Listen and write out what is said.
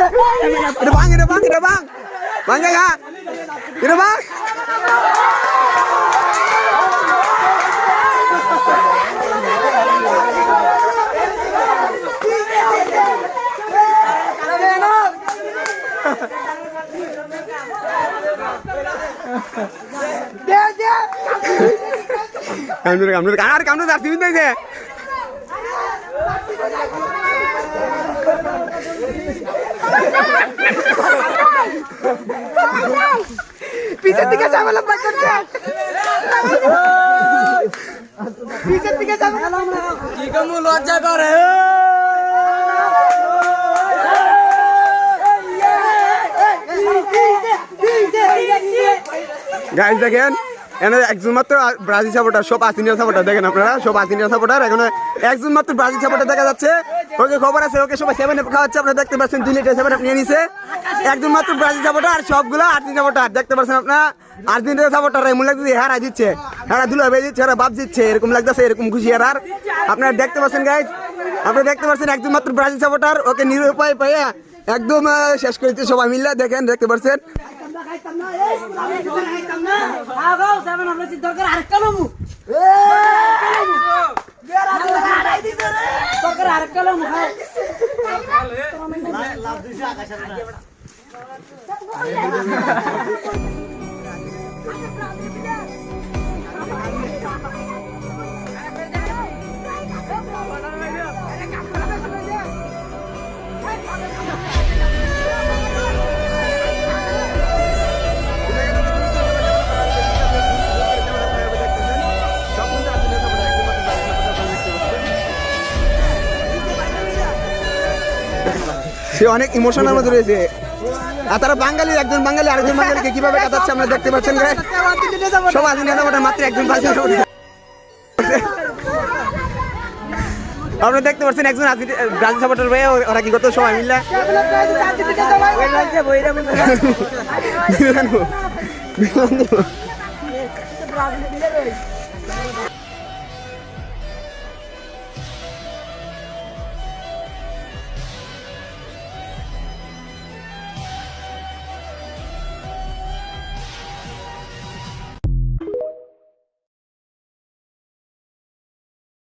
এটা ভাঙ এটা ভাঙ এটা ভাঙ ভাঙ জায়গা এটা ভাঙ কামড়ে কামড়ে আর কামড়ে যাচ্ছি বুঝতে পিছের দিকে পিছের দিকে ঝামেলা কি কমু লজ্জা করে গাইজ দেখেন, এখানে একজন মাত্র ব্রাজিল সাপোর্টার সব আসিনিয়ার সাপোর্টার দেখেন আপনারা, সব আসিনিয়ার সাপোর্টার এখানে একজন মাত্র ব্রাজিল সাপোর্টার দেখা যাচ্ছে। ওকে খবর আছে ওকে সবাই সেভেন খাওয়াচ্ছে আপনারা দেখতে পাচ্ছেন দুই লিটার সেভেন নিয়ে নিছে একজন মাত্র ব্রাজিল সাপোর্টার আর সবগুলো আর্জেন্টিনা সাপোর্টার দেখতে পাচ্ছেন আপনারা আর্জেন্টিনা সাপোর্টার এমন লাগছে হারা দিচ্ছে হারা দুলা হয়ে দিচ্ছে হারা বাপ দিচ্ছে এরকম লাগতেছে এরকম খুশি আর আপনারা দেখতে পাচ্ছেন গাইজ আপনারা দেখতে পাচ্ছেন একজন মাত্র ব্রাজিল সাপোর্টার ওকে নিরুপায় পাইয়া একদম শেষ করেছে সবাই মিলে দেখেন দেখতে পাচ্ছেন দরকার आकाशाला সে অনেক ইমোশনের মধ্যে রয়েছে। আর তারা বাঙালি, একজন বাঙালি, আরেকজন বাঙালিকে কীভাবে কাটাচ্ছে আমরা দেখতে পাচ্ছেন? সব আদিন মাত্র একজন বাঙালি আপনারা দেখতে পাচ্ছেন একজন ব্রাজিল সাপোর্টার ভাই ওরা কি করতো সবাই মিলে